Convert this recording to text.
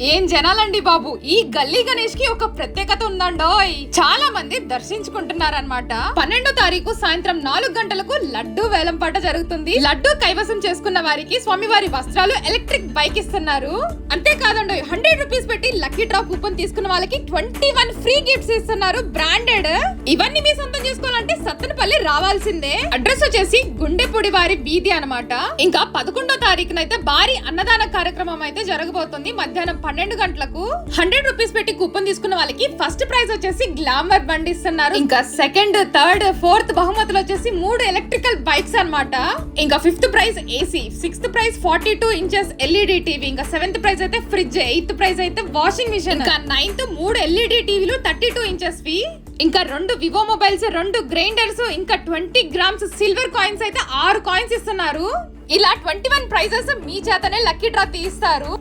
ఏం జనాలండి బాబు? ఈ గల్లీ గణేష్కి ఒక ప్రత్యేకత ఉందండోయ్. చాలా మంది దర్శించుకుంటున్నారన్నమాట. పన్నెండో తారీఖు సాయంత్రం నాలుగు గంటలకు లడ్డు వేలం పాట జరుగుతుంది. లడ్డు కైవసం చేసుకున్న వారికి స్వామివారి వస్త్రాలు ఎలక్ట్రిక్ బైక్ ఇస్తున్నారు. అంతేకాదండి హండ్రెడ్ రూపీస్ పెట్టి లక్కీ డ్రా కూపన్ తీసుకున్న వాళ్ళకి ట్వంటీ వన్ ఫ్రీ గిఫ్ట్స్ ఇస్తున్నారు బ్రాండెడ్. ఇవన్నీ మీ సొంతం చేసుకోవాలంటే సత్తనపల్లి రావాల్సిందే. అడ్రస్ వచ్చేసి గుండెపొడి వారి వీధి అన్నమాట. ఇంకా పదకొండో తారీఖున అయితే భారీ అన్నదాన కార్యక్రమం అయితే జరగబోతుంది మధ్యాహ్నం పన్నెండు గంటలకు. హండ్రెడ్ రూపీస్ పెట్టి కూపన్ తీసుకున్న వాళ్ళకి ఫస్ట్ ప్రైజ్ వచ్చేసి గ్లామర్ బండి ఇస్తున్నారు. ఇంకా సెకండ్ థర్డ్ ఫోర్త్ బహుమతులు వచ్చేసి మూడు ఎలక్ట్రికల్ బైక్స్ అన్నమాట. ఇంకా fifth prize AC sixth prize forty two inches LED TV ఇంకా సెవెంత్ ప్రైజ్ అయితే ఫ్రిడ్జ్ ఎయిత్ ప్రైజ్ అయితే వాషింగ్ మిషన్. ఇంకా నైన్త్ మూడు ఎల్ఈడి టీవీలు థర్టీ టూ ఇంచెస్ వి. ఇంకా రెండు వివో మొబైల్స్ రెండు గ్రైండర్స్ ఇంకా ట్వంటీ గ్రామ్స్ సిల్వర్ కాయిన్స్ అయితే ఆరు కాయిన్స్ ఇస్తున్నారు. ఇలా ట్వంటీ వన్ ప్రైజెస్ మీ చేతనే లక్కీ డ్రా తీస్తారు.